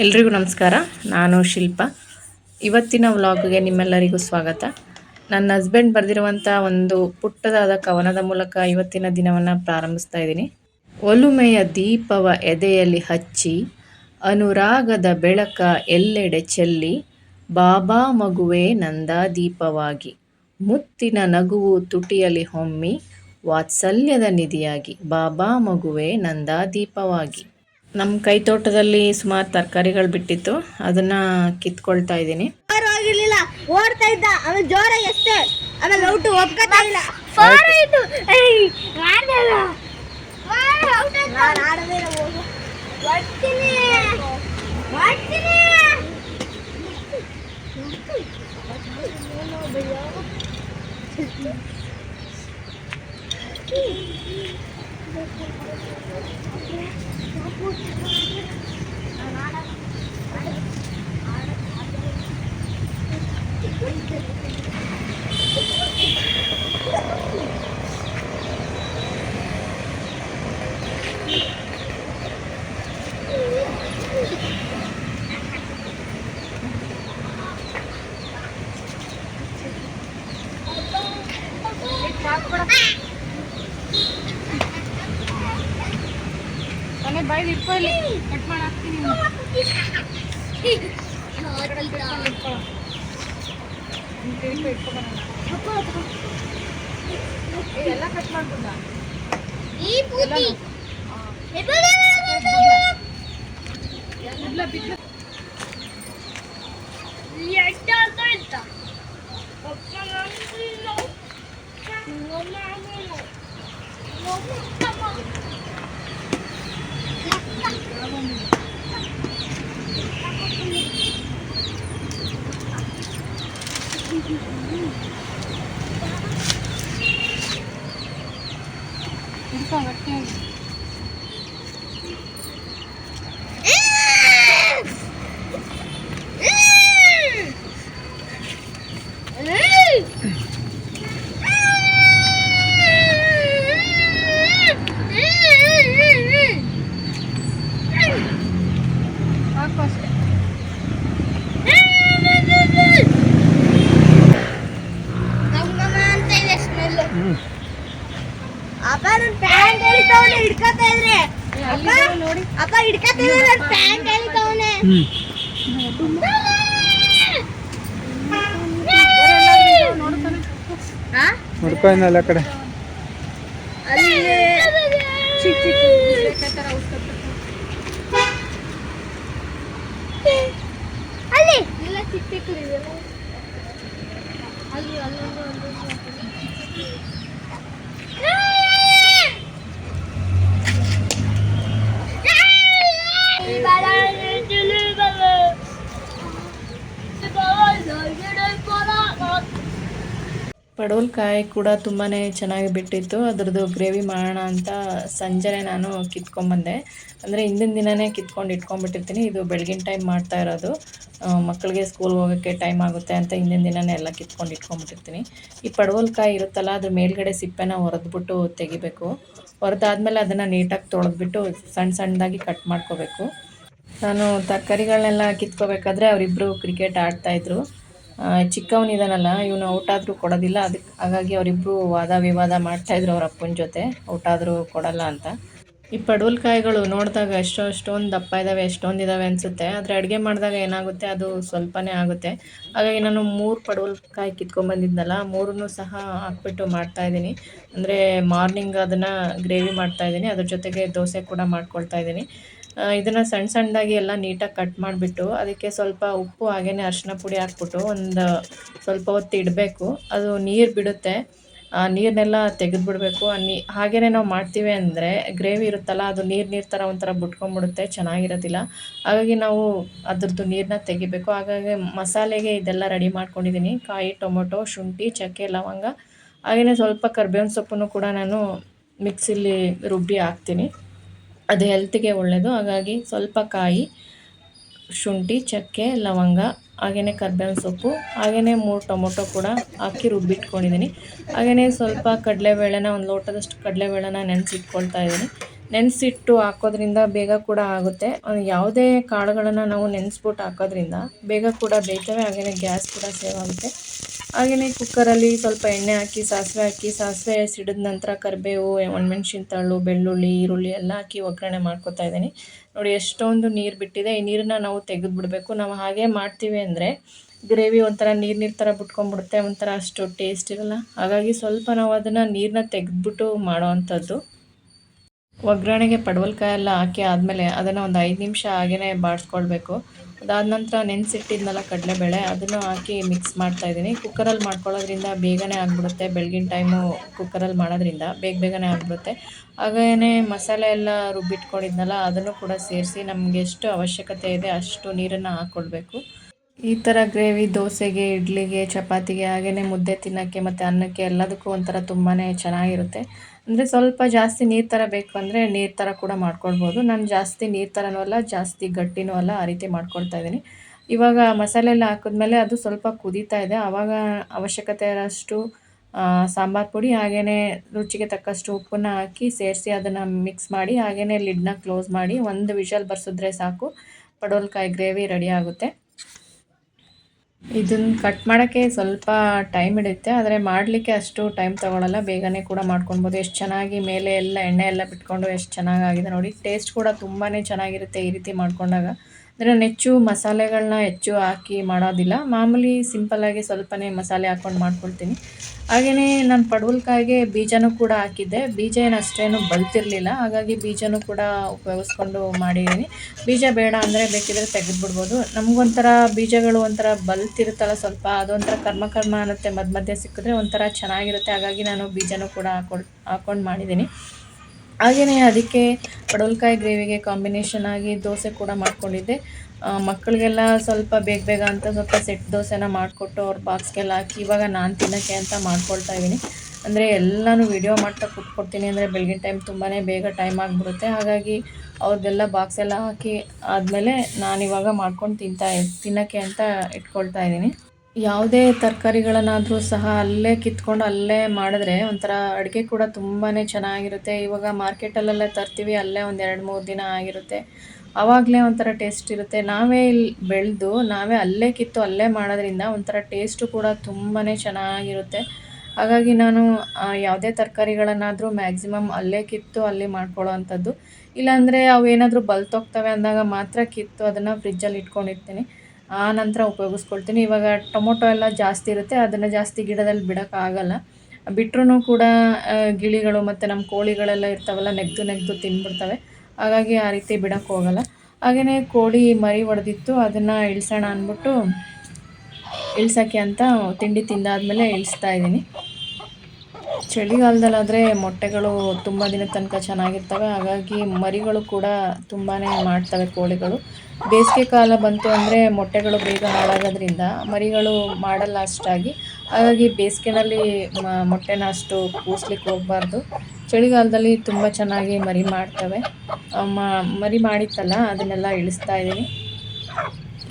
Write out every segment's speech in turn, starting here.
ಎಲ್ರಿಗೂ ನಮಸ್ಕಾರ. ನಾನು ಶಿಲ್ಪ. ಇವತ್ತಿನ ವ್ಲಾಗ್ಗೆ ನಿಮ್ಮೆಲ್ಲರಿಗೂ ಸ್ವಾಗತ. ನನ್ನ ಹಸ್ಬೆಂಡ್ ಬರೆದಿರುವಂಥ ಒಂದು ಪುಟ್ಟದಾದ ಕವನದ ಮೂಲಕ ಇವತ್ತಿನ ದಿನವನ್ನು ಪ್ರಾರಂಭಿಸ್ತಾ ಇದ್ದೀನಿ. ಒಲುಮೆಯ ದೀಪವ ಎದೆಯಲ್ಲಿ ಹಚ್ಚಿ, ಅನುರಾಗದ ಬೆಳಕ ಎಲ್ಲೆಡೆ ಚೆಲ್ಲಿ, ಬಾಬಾ ಮಗುವೇ ನಂದ ದೀಪವಾಗಿ. ಮುತ್ತಿನ ನಗುವು ತುಟಿಯಲ್ಲಿ ಹೊಮ್ಮಿ, ವಾತ್ಸಲ್ಯದ ನಿಧಿಯಾಗಿ, ಬಾಬಾ ಮಗುವೇ ನಂದ ದೀಪವಾಗಿ. ನಮ್ಮ ಕೈ ತೋಟದಲ್ಲಿ ಸುಮಾರು ತರಕಾರಿಗಳು ಬಿಟ್ಟಿತ್ತು. ಅದನ್ನ ಕಿತ್ಕೊಳ್ತಾ ಇದ್ದೀನಿ. ಪರವಾಗಿರ್ಲಿಲ್ಲ ಓಡ್ತಾ ಇದ್ದ, ಆಮೇಲೆ ಜೋರ ಎಷ್ಟೇ ಆಮೇಲೆ ಔಟ್ ಒಪ್ಕೊತಾ ಇಲ್ಲ. ಏಯ್ ಮಾಡ್ದಲ್ಲ Yeah. ಎಲ್ಲ ಕಟ್ ಮಾಡ್ಬೋದ ಈ ಪೂತಿ ಎಷ್ಟು ಅಂತ ಇದ್ದ ಇಟ್ಕೊ ಗಟ್ಟಿಯಾಗಿ ಹಾಕು ಅಷ್ಟೇ ಅಪ್ಪ ನನ್ನ ಪ್ಯಾಂಟ್ ಎಳಿತವನೆ ಹಿಡ್ಕತಾ ಇದ್ರೆ ಏ, ಅಪ್ಪ ಅಲ್ಲಿದ್ದಾವೆ ನೋಡಿ ಅಪ್ಪ ಹಿಡ್ಕತಾ ಇದ್ರೆ ನನ್ನ ಪ್ಯಾಂಟ್ ಎಳಿತವನೆ ನೋಡ್ತಾನೆ ಹಾ ನೋಡ್ಕೊಂಡಲ್ಲ ಆ ಕಡೆ ಅಲ್ಲಿ ಚಿಕ್ಕ ಚಿಕ್ಕ ಅಲ್ಲಿ ಇಲ್ಲ ಚಿಕ್ಕ ಚಿಕ್ಕ ಅಲ್ಲಿ ಅಲ್ಲೊಂದು ಪಡವಲಕಾಯಿ ಕೂಡ ತುಂಬಾ ಚೆನ್ನಾಗಿ ಬಿಟ್ಟಿತ್ತು. ಅದರದ್ದು ಗ್ರೇವಿ ಮಾಡೋಣ ಅಂತ ಸಂಜೆನೆ ನಾನು ಕಿತ್ಕೊಂಡ್ಬಂದೆ. ಅಂದರೆ ಹಿಂದಿನ ದಿನವೇ ಕಿತ್ಕೊಂಡು ಇಟ್ಕೊಂಡ್ಬಿಟ್ಟಿರ್ತೀನಿ. ಇದು ಬೆಳಗಿನ ಟೈಮ್ ಮಾಡ್ತಾ ಇರೋದು. ಮಕ್ಕಳಿಗೆ ಸ್ಕೂಲ್ ಹೋಗೋಕ್ಕೆ ಟೈಮ್ ಆಗುತ್ತೆ ಅಂತ ಹಿಂದಿನ ದಿನವೇ ಎಲ್ಲ ಕಿತ್ಕೊಂಡು ಇಟ್ಕೊಂಡ್ಬಿಟ್ಟಿರ್ತೀನಿ. ಈ ಪಡವಲ್ಕಾಯಿ ಇರುತ್ತಲ್ಲ, ಅದ್ರ ಮೇಲ್ಗಡೆ ಸಿಪ್ಪೆನ ಹೊರದ್ಬಿಟ್ಟು ತೆಗಿಬೇಕು. ಹೊರದಾದ್ಮೇಲೆ ಅದನ್ನು ನೀಟಾಗಿ ತೊಳೆದ್ಬಿಟ್ಟು ಸಣ್ಣ ಸಣ್ಣದಾಗಿ ಕಟ್ ಮಾಡ್ಕೋಬೇಕು. ನಾನು ತರಕಾರಿಗಳನ್ನೆಲ್ಲ ಕಿತ್ಕೋಬೇಕಾದ್ರೆ ಅವರಿಬ್ಬರು ಕ್ರಿಕೆಟ್ ಆಡ್ತಾಯಿದ್ರು ಚಿಕ್ಕವನಿದಾನಲ್ಲ ಇವನು ಔಟ್ ಆದರೂ ಕೊಡೋದಿಲ್ಲ. ಅದಕ್ಕೆ ಹಾಗಾಗಿ ಅವರಿಬ್ಬರು ವಾದ ವಿವಾದ ಮಾಡ್ತಾಯಿದ್ರು ಅವ್ರ ಅಪ್ಪನ ಜೊತೆ. ಔಟ್ ಆದರೂ ಕೊಡಲ್ಲ ಅಂತ. ಈ ಪಡವಲಕಾಯಿಗಳು ನೋಡಿದಾಗ ಎಷ್ಟೋ ಅಷ್ಟೊಂದು ದಪ್ಪ ಇದ್ದಾವೆ ಎಷ್ಟೊಂದು ಇದ್ದಾವೆ ಅನಿಸುತ್ತೆ. ಆದರೆ ಅಡುಗೆ ಮಾಡಿದಾಗ ಏನಾಗುತ್ತೆ, ಅದು ಸ್ವಲ್ಪನೇ ಆಗುತ್ತೆ. ಹಾಗಾಗಿ ನಾನು ಮೂರು ಪಡುವಲ್ಕಾಯಿ ಕಿತ್ಕೊಂಡ್ಬಂದಿದ್ನಲ್ಲ ಮೂರನ್ನು ಸಹ ಹಾಕ್ಬಿಟ್ಟು ಮಾಡ್ತಾಯಿದ್ದೀನಿ ಅಂದರೆ ಮಾರ್ನಿಂಗ್ ಅದನ್ನು ಗ್ರೇವಿ ಮಾಡ್ತಾಯಿದ್ದೀನಿ ಅದ್ರ ಜೊತೆಗೆ ದೋಸೆ ಕೂಡ ಮಾಡ್ಕೊಳ್ತಾ ಇದ್ದೀನಿ. ಇದನ್ನು ಸಣ್ಣ ಸಣ್ಣದಾಗಿ ಎಲ್ಲ ನೀಟಾಗಿ ಕಟ್ ಮಾಡಿಬಿಟ್ಟು ಅದಕ್ಕೆ ಸ್ವಲ್ಪ ಉಪ್ಪು ಹಾಗೆಯೇ ಅರಿಶಿನ ಪುಡಿ ಹಾಕ್ಬಿಟ್ಟು ಒಂದು ಸ್ವಲ್ಪ ಹೊತ್ತು ಇಡಬೇಕು. ಅದು ನೀರು ಬಿಡುತ್ತೆ. ಆ ನೀರನ್ನೆಲ್ಲ ತೆಗೆದುಬಿಡ್ಬೇಕು. ನೀ ಹಾಗೆಯೇ ನಾವು ಮಾಡ್ತೀವಿ ಅಂದರೆ ಗ್ರೇವಿ ಇರುತ್ತಲ್ಲ ಅದು ನೀರು ನೀರು ಥರ ಒಂಥರ ಬಿಟ್ಕೊಂಡ್ಬಿಡುತ್ತೆ, ಚೆನ್ನಾಗಿರೋದಿಲ್ಲ. ಹಾಗಾಗಿ ನಾವು ಅದ್ರದ್ದು ನೀರನ್ನ ತೆಗಿಬೇಕು. ಹಾಗಾಗಿ ಮಸಾಲೆಗೆ ಇದೆಲ್ಲ ರೆಡಿ ಮಾಡ್ಕೊಂಡಿದ್ದೀನಿ ಕಾಯಿ, ಟೊಮೊಟೊ, ಶುಂಠಿ, ಚಕ್ಕೆ, ಲವಂಗ. ಹಾಗೆಯೇ ಸ್ವಲ್ಪ ಕರ್ಬೇವಿನ ಸೊಪ್ಪನ್ನು ಕೂಡ ನಾನು ಮಿಕ್ಸಿಲಿ ರುಬ್ಬಿ ಹಾಕ್ತೀನಿ. ಅದು ಹೆಲ್ತಿಗೆ ಒಳ್ಳೆಯದು ಹಾಗಾಗಿ ಸ್ವಲ್ಪ ಕಾಯಿ, ಶುಂಠಿ, ಚಕ್ಕೆ, ಲವಂಗ ಹಾಗೆಯೇ ಕರ್ಬೇವಿನ ಸೊಪ್ಪು ಹಾಗೆಯೇ ಮೂರು ಟೊಮೊಟೊ ಕೂಡ ಹಾಕಿ ರುಬ್ಬಿಟ್ಕೊಂಡಿದ್ದೀನಿ. ಹಾಗೆಯೇ ಸ್ವಲ್ಪ ಕಡಲೆಬೇಳೆನ, ಒಂದು ಲೋಟದಷ್ಟು ಕಡಲೆಬೇಳೆನ ನೆನೆಸಿಟ್ಕೊಳ್ತಾ ಇದ್ದೀನಿ. ನೆನೆಸಿಟ್ಟು ಹಾಕೋದ್ರಿಂದ ಬೇಗ ಕೂಡ ಆಗುತ್ತೆ. ಯಾವುದೇ ಕಾಳುಗಳನ್ನು ನಾವು ನೆನೆಸ್ಬಿಟ್ಟು ಹಾಕೋದ್ರಿಂದ ಬೇಗ ಕೂಡ ಬೇಯ್ತವೆ ಹಾಗೆಯೇ ಗ್ಯಾಸ್ ಕೂಡ ಸೇವ್ ಆಗುತ್ತೆ. ಹಾಗೆಯೇ ಕುಕ್ಕರಲ್ಲಿ ಸ್ವಲ್ಪ ಎಣ್ಣೆ ಹಾಕಿ, ಸಾಸಿವೆ ಹಾಕಿ, ಸಾಸಿವೆ ಸಿಡಿದ ನಂತರ ಕರಿಬೇವು, ಒಣಮೆಣ್ಸಿನ್ಕಾಳು, ಬೆಳ್ಳುಳ್ಳಿ, ಈರುಳ್ಳಿ ಎಲ್ಲ ಹಾಕಿ ಒಗ್ಗರಣೆ ಮಾಡ್ಕೊತಾ ಇದ್ದೀನಿ. ನೋಡಿ, ಎಷ್ಟೊಂದು ನೀರು ಬಿಟ್ಟಿದೆ. ಈ ನೀರನ್ನ ನಾವು ತೆಗೆದು ಬಿಡಬೇಕು. ನಾವು ಹಾಗೆ ಮಾಡ್ತೀವಿ ಅಂದರೆ ಗ್ರೇವಿ ಒಂಥರ ನೀರು ನೀರು ಥರ ಬಿಟ್ಕೊಂಡ್ಬಿಡುತ್ತೆ. ಒಂಥರ ಅಷ್ಟು ಟೇಸ್ಟ್ ಇರಲ್ಲ. ಹಾಗಾಗಿ ಸ್ವಲ್ಪ ನಾವು ಅದನ್ನು ನೀರನ್ನ ತೆಗೆದ್ಬಿಟ್ಟು ಮಾಡೋ ಅಂಥದ್ದು ಒಗ್ಗರಣೆಗೆ ಪಡವಲ್ಕಾಯೆಲ್ಲ ಹಾಕಿ ಆದಮೇಲೆ ಅದನ್ನು ಒಂದು ಐದು ನಿಮಿಷ ಹಾಗೆಯೇ ಬಾಡಿಸ್ಕೊಳ್ಬೇಕು. ಅದಾದ ನಂತರ ನೆನೆಸಿಟ್ಟಿದ್ನಲ್ಲ ಕಡಲೆಬೇಳೆ, ಅದನ್ನು ಹಾಕಿ ಮಿಕ್ಸ್ ಮಾಡ್ತಾ ಇದ್ದೀನಿ. ಕುಕ್ಕರಲ್ಲಿ ಮಾಡ್ಕೊಳ್ಳೋದ್ರಿಂದ ಬೇಗನೆ ಆಗಿಬಿಡುತ್ತೆ. ಬೆಳಗಿನ ಟೈಮು ಕುಕ್ಕರಲ್ಲಿ ಮಾಡೋದ್ರಿಂದ ಬೇಗ ಬೇಗನೆ ಆಗಿಬಿಡುತ್ತೆ. ಹಾಗೆಯೇ ಮಸಾಲೆ ಎಲ್ಲ ರುಬ್ಬಿಟ್ಕೊಂಡಿದ್ನಲ್ಲ, ಅದನ್ನು ಕೂಡ ಸೇರಿಸಿ ನಮಗೆ ಎಷ್ಟು ಅವಶ್ಯಕತೆ ಇದೆ ಅಷ್ಟು ನೀರನ್ನು ಹಾಕ್ಕೊಳ್ಬೇಕು ಈ ಥರ ಗ್ರೇವಿ, ದೋಸೆಗೆ, ಇಡ್ಲಿಗೆ, ಚಪಾತಿಗೆ ಹಾಗೆಯೇ ಮುದ್ದೆ ತಿನ್ನೋಕ್ಕೆ ಮತ್ತು ಅನ್ನಕ್ಕೆ ಎಲ್ಲದಕ್ಕೂ ಒಂಥರ ತುಂಬಾ ಚೆನ್ನಾಗಿರುತ್ತೆ. ಅಂದರೆ ಸ್ವಲ್ಪ ಜಾಸ್ತಿ ನೀರು ಥರ ಬೇಕು ಅಂದರೆ ನೀರು ಥರ ಕೂಡ ಮಾಡ್ಕೊಳ್ಬೋದು. ನಾನು ಜಾಸ್ತಿ ನೀರು ಥರನೂ ಅಲ್ಲ, ಜಾಸ್ತಿ ಗಟ್ಟಿನೂ ಅಲ್ಲ ಆ ರೀತಿ ಮಾಡ್ಕೊಳ್ತಾ ಇದ್ದೀನಿ. ಇವಾಗ ಮಸಾಲೆ ಎಲ್ಲ ಹಾಕಿದ್ಮೇಲೆ ಅದು ಸ್ವಲ್ಪ ಕುದೀತಾ ಇದೆ. ಆವಾಗ ಅವಶ್ಯಕತೆ ಇರೋಷ್ಟು ಸಾಂಬಾರು ಪುಡಿ ಹಾಗೆಯೇ ರುಚಿಗೆ ತಕ್ಕಷ್ಟು ಉಪ್ಪನ್ನ ಹಾಕಿ ಸೇರಿಸಿ ಅದನ್ನು ಮಿಕ್ಸ್ ಮಾಡಿ ಹಾಗೆಯೇ ಲಿಡ್ನ ಕ್ಲೋಸ್ ಮಾಡಿ, ಒಂದು ವಿಷಲ್ ಬರ್ಸಿದ್ರೆ ಸಾಕು. ಪಡೋಲ್ಕಾಯಿ ಗ್ರೇವಿ ರೆಡಿ ಆಗುತ್ತೆ. ಇದನ್ನು ಕಟ್ ಮಾಡೋಕ್ಕೆ ಸ್ವಲ್ಪ ಟೈಮ್ ಹಿಡಿಯುತ್ತೆ ಆದರೆ ಮಾಡಲಿಕ್ಕೆ ಅಷ್ಟು ಟೈಮ್ ತೊಗೊಳಲ್ಲ. ಬೇಗನೆ ಕೂಡ ಮಾಡ್ಕೊಳ್ಬೋದು. ಎಷ್ಟು ಚೆನ್ನಾಗಿ ಮೇಲೆ ಎಲ್ಲ ಎಣ್ಣೆ ಎಲ್ಲ ಬಿಟ್ಕೊಂಡು ಎಷ್ಟು ಚೆನ್ನಾಗಾಗಿದೆ ನೋಡಿ. ಟೇಸ್ಟ್ ಕೂಡ ತುಂಬಾ ಚೆನ್ನಾಗಿರುತ್ತೆ ಈ ರೀತಿ ಮಾಡ್ಕೊಂಡಾಗ. ಅಂದರೆ ನಾನು ಹೆಚ್ಚು ಮಸಾಲೆಗಳನ್ನ ಹೆಚ್ಚು ಹಾಕಿ ಮಾಡೋದಿಲ್ಲ. ಮಾಮೂಲಿ ಸಿಂಪಲ್ಲಾಗಿ ಸ್ವಲ್ಪನೇ ಮಸಾಲೆ ಹಾಕ್ಕೊಂಡು ಮಾಡ್ಕೊಳ್ತೀನಿ. ಹಾಗೆಯೇ ನಾನು ಪಡವಲ್ಕಾಯಿಗೆ ಬೀಜನೂ ಕೂಡ ಹಾಕಿದ್ದೆ. ಬೀಜ ಏನು ಅಷ್ಟೇನು ಬಲ್ತಿರಲಿಲ್ಲ ಹಾಗಾಗಿ ಬೀಜನೂ ಕೂಡ ಉಪಯೋಗಿಸ್ಕೊಂಡು ಮಾಡಿದ್ದೀನಿ ಬೀಜ ಬೇಡ ಅಂದರೆ ಬೇಕಿದ್ರೆ ತೆಗೆದುಬಿಡ್ಬೋದು. ನಮಗೊಂಥರ ಬೀಜಗಳು ಒಂಥರ ಬಲ್ತಿರುತ್ತಲ್ಲ ಸ್ವಲ್ಪ, ಅದೊಂಥರ ಕರ್ಮ ಕರ್ಮ ಅನ್ನತ್ತೆ ಮಧ್ಯ ಮಧ್ಯೆ ಸಿಕ್ಕಿದ್ರೆ ಒಂಥರ ಚೆನ್ನಾಗಿರುತ್ತೆ. ಹಾಗಾಗಿ ನಾನು ಬೀಜನೂ ಕೂಡ ಹಾಕೊಂಡು ಹಾಕ್ಕೊಂಡು ಮಾಡಿದ್ದೀನಿ ಹಾಗೆಯೇ ಅದಕ್ಕೆ ಪಡವಲಕಾಯಿ ಗ್ರೇವಿಗೆ ಕಾಂಬಿನೇಷನ್ ಆಗಿ ದೋಸೆ ಕೂಡ ಮಾಡ್ಕೊಂಡಿದ್ದೆ. ಮಕ್ಕಳಿಗೆಲ್ಲ ಸ್ವಲ್ಪ ಬೇಗ ಬೇಗ ಅಂತ ಸ್ವಲ್ಪ ಸೆಟ್ ದೋಸೆನ ಮಾಡಿಕೊಟ್ಟು ಅವ್ರ ಬಾಕ್ಸ್ಗೆಲ್ಲ ಹಾಕಿ ಇವಾಗ ನಾನು ತಿನ್ನೋಕ್ಕೆ ಅಂತ ಮಾಡ್ಕೊಳ್ತಾ ಇದ್ದೀನಿ. ಅಂದರೆ ಎಲ್ಲನೂ ವಿಡಿಯೋ ಮಾಡ್ತಾ ಕೂತ್ಕೊಡ್ತೀನಿ ಅಂದರೆ ಬೆಳಗಿನ ಟೈಮ್ ತುಂಬಾ ಬೇಗ ಟೈಮ್ ಆಗಿಬಿಡುತ್ತೆ. ಹಾಗಾಗಿ ಅವ್ರದ್ದೆಲ್ಲ ಬಾಕ್ಸ್ ಎಲ್ಲ ಹಾಕಿ ಆದಮೇಲೆ ನಾನಿವಾಗ ಮಾಡ್ಕೊಂಡು ತಿಂತಾ, ತಿನ್ನೋಕ್ಕೆ ಅಂತ ಇಟ್ಕೊಳ್ತಾ ಇದ್ದೀನಿ. ಯಾವುದೇ ತರಕಾರಿಗಳನ್ನಾದರೂ ಸಹ ಅಲ್ಲೇ ಕಿತ್ಕೊಂಡು ಅಲ್ಲೇ ಮಾಡಿದ್ರೆ ಒಂಥರ ಅಡುಗೆ ಕೂಡ ತುಂಬಾ ಚೆನ್ನಾಗಿರುತ್ತೆ. ಇವಾಗ ಮಾರ್ಕೆಟಲ್ಲೇ ತರ್ತೀವಿ, ಅಲ್ಲೇ ಒಂದು ಎರಡು ಮೂರು ದಿನ ಆಗಿರುತ್ತೆ. ಆವಾಗಲೇ ಒಂಥರ ಟೇಸ್ಟ್ ಇರುತ್ತೆ. ನಾವೇ ಇಲ್ಲಿ ಬೆಳೆದು ನಾವೇ ಅಲ್ಲೇ ಕಿತ್ತು ಅಲ್ಲೇ ಮಾಡೋದ್ರಿಂದ ಒಂಥರ ಟೇಸ್ಟು ಕೂಡ ತುಂಬಾ ಚೆನ್ನಾಗಿರುತ್ತೆ. ಹಾಗಾಗಿ ನಾನು ಯಾವುದೇ ತರಕಾರಿಗಳನ್ನಾದರೂ ಮ್ಯಾಕ್ಸಿಮಮ್ ಅಲ್ಲೇ ಕಿತ್ತು ಅಲ್ಲಿ ಮಾಡ್ಕೊಳ್ಳೋ ಅಂಥದ್ದು ಇಲ್ಲಾಂದರೆ ಅವು ಏನಾದರೂ ಬಲ್ತೋಗ್ತವೆ ಅಂದಾಗ ಮಾತ್ರ ಕಿತ್ತು ಅದನ್ನು ಫ್ರಿಜ್ಜಲ್ಲಿ ಇಟ್ಕೊಂಡಿರ್ತೀನಿ. ಆ ನಂತರ ಉಪಯೋಗಿಸ್ಕೊಳ್ತೀನಿ. ಇವಾಗ ಟೊಮೊಟೊ ಎಲ್ಲ ಜಾಸ್ತಿ ಇರುತ್ತೆ. ಅದನ್ನು ಜಾಸ್ತಿ ಗಿಡದಲ್ಲಿ ಬಿಡೋಕ್ಕಾಗಲ್ಲ ಬಿಟ್ರೂ ಕೂಡ ಗಿಳಿಗಳು ಮತ್ತು ನಮ್ಮ ಕೋಳಿಗಳೆಲ್ಲ ಇರ್ತಾವಲ್ಲ, ನೆಗ್ದು ನೆಗ್ದು ತಿಂದ್ಬಿಡ್ತವೆ ಹಾಗಾಗಿ ಆ ರೀತಿ ಬಿಡೋಕ್ಕೆ ಹೋಗಲ್ಲ. ಹಾಗೆಯೇ ಕೋಳಿ ಮರಿ ಹೊಡೆದಿತ್ತು ಅದನ್ನು ಇಳಿಸೋಣ ಅಂದ್ಬಿಟ್ಟು ಇಳ್ಸೋಕ್ಕೆ ಅಂತ ತಿಂಡಿ ತಿಂದಾದಮೇಲೆ ಇಳಿಸ್ತಾ ಇದ್ದೀನಿ. ಚಳಿಗಾಲದಲ್ಲಾದರೆ ಮೊಟ್ಟೆಗಳು ತುಂಬ ದಿನದ ತನಕ ಚೆನ್ನಾಗಿರ್ತವೆ. ಹಾಗಾಗಿ ಮರಿಗಳು ಕೂಡ ತುಂಬಾ ಮಾಡ್ತವೆ ಕೋಳಿಗಳು. ಬೇಸಿಗೆ ಕಾಲ ಬಂತು ಅಂದರೆ ಮೊಟ್ಟೆಗಳು ಬೇಗ ಹಾಳಾಗೋದ್ರಿಂದ ಮರಿಗಳು ಮಾಡಲ್ಲ ಅಷ್ಟಾಗಿ. ಹಾಗಾಗಿ ಬೇಸಿಗೆನಲ್ಲಿ ಮೊಟ್ಟೆನ ಅಷ್ಟು ಕೂಸ್ಲಿಕ್ಕೆ ಹೋಗಬಾರ್ದು. ಚಳಿಗಾಲದಲ್ಲಿ ತುಂಬ ಚೆನ್ನಾಗಿ ಮರಿ ಮಾಡ್ತವೆ. ಮರಿ ಮಾಡಿತ್ತಲ್ಲ, ಅದನ್ನೆಲ್ಲ ಇಳಿಸ್ತಾ ಇದ್ದೀನಿ.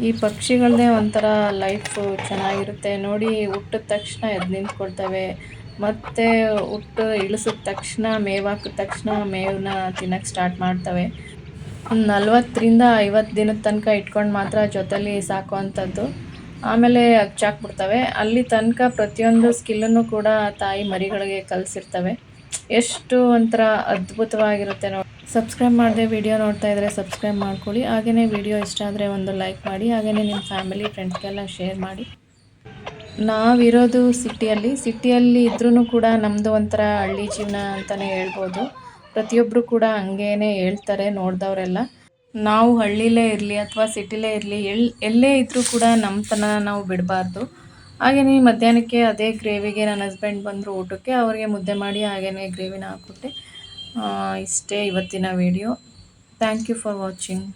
ಈ ಪಕ್ಷಿಗಳದ್ದೇ ಒಂಥರ ಲೈಫು ಚೆನ್ನಾಗಿರುತ್ತೆ. ನೋಡಿ, ಹುಟ್ಟಿದ ತಕ್ಷಣ ಎದ್ದು ನಿಂತ್ಕೊಳ್ತವೆ. ಮತ್ತು ಹುಟ್ಟು ಇಳಿಸಿದ ತಕ್ಷಣ ಮೇವು ಹಾಕಿದ ತಕ್ಷಣ ಮೇವನ್ನ ತಿನ್ನಕ್ಕೆ ಸ್ಟಾರ್ಟ್ ಮಾಡ್ತವೆ. ನಲ್ವತ್ತರಿಂದ ಐವತ್ತು ದಿನದ ತನಕ ಇಟ್ಕೊಂಡು ಮಾತ್ರ ಜೊತೆಲಿ ಸಾಕುವಂಥದ್ದು ಆಮೇಲೆ ಹಚ್ಚಾಕ್ಬಿಡ್ತವೆ ಅಲ್ಲಿ ತನಕ ಪ್ರತಿಯೊಂದು ಸ್ಕಿಲ್ಲನ್ನು ಕೂಡ ತಾಯಿ ಮರಿಗಳಿಗೆ ಕಲಿಸಿರ್ತವೆ. ಎಷ್ಟು ಒಂಥರ ಅದ್ಭುತವಾಗಿರುತ್ತೆ ನೋಡಿ. ಸಬ್ಸ್ಕ್ರೈಬ್ ಮಾಡದೆ ವಿಡಿಯೋ ನೋಡ್ತಾ ಇದ್ದರೆ ಸಬ್ಸ್ಕ್ರೈಬ್ ಮಾಡ್ಕೊಳ್ಳಿ. ಹಾಗೆಯೇ ವಿಡಿಯೋ ಇಷ್ಟ ಆದರೆ ಒಂದು ಲೈಕ್ ಮಾಡಿ ಹಾಗೆಯೇ ನಿಮ್ಮ ಫ್ಯಾಮಿಲಿ ಫ್ರೆಂಡ್ಸ್ಗೆಲ್ಲ ಶೇರ್ ಮಾಡಿ. ನಾವಿರೋದು ಸಿಟಿಯಲ್ಲಿ. ಸಿಟಿಯಲ್ಲಿ ಇದ್ರೂ ಕೂಡ ನಮ್ಮದು ಒಂಥರ ಹಳ್ಳಿ ಜೀವನ ಅಂತಲೇ ಹೇಳ್ಬೋದು. ಪ್ರತಿಯೊಬ್ಬರು ಕೂಡ ಹಂಗೇನೆ ಹೇಳ್ತಾರೆ ನೋಡಿದವರೆಲ್ಲ. ನಾವು ಹಳ್ಳಿಲೇ ಇರಲಿ ಅಥವಾ ಸಿಟಿಲೇ ಇರಲಿ ಎಲ್, ಎಲ್ಲೇ ಇದ್ದರೂ ಕೂಡ ನಮ್ಮತನ ನಾವು ಬಿಡಬಾರ್ದು. ಹಾಗೆಯೇ ಮಧ್ಯಾಹ್ನಕ್ಕೆ ಅದೇ ಗ್ರೇವಿಗೆ ನನ್ನ ಹಸ್ಬೆಂಡ್ ಬಂದರು ಊಟಕ್ಕೆ, ಅವರಿಗೆ ಮುದ್ದೆ ಮಾಡಿ ಹಾಗೇ ಗ್ರೇವಿನ ಹಾಕ್ಬಿಟ್ಟೆ. ಇಷ್ಟೇ ಇವತ್ತಿನ video. Thank you for watching.